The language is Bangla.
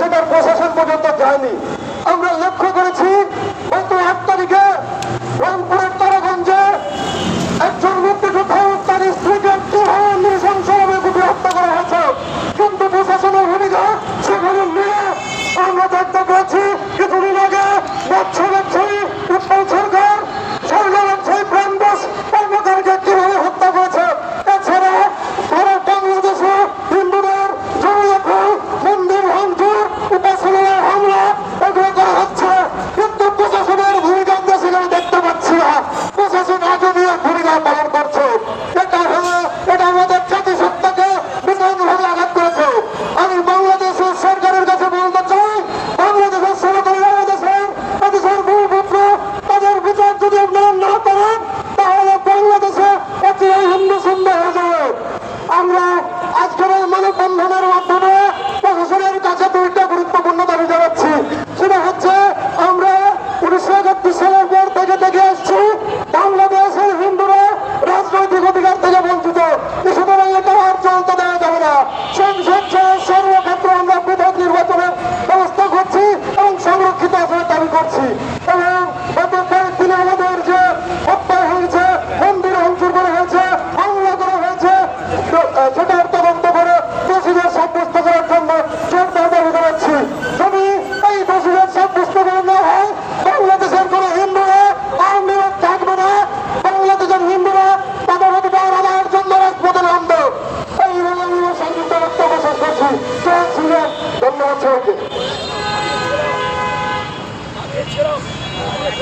সেটার প্রশাসন পর্যন্ত যায়নি। আমরা লক্ষ্য করেন তাহলে বাংলাদেশে অতি হিন্দু সুন্দর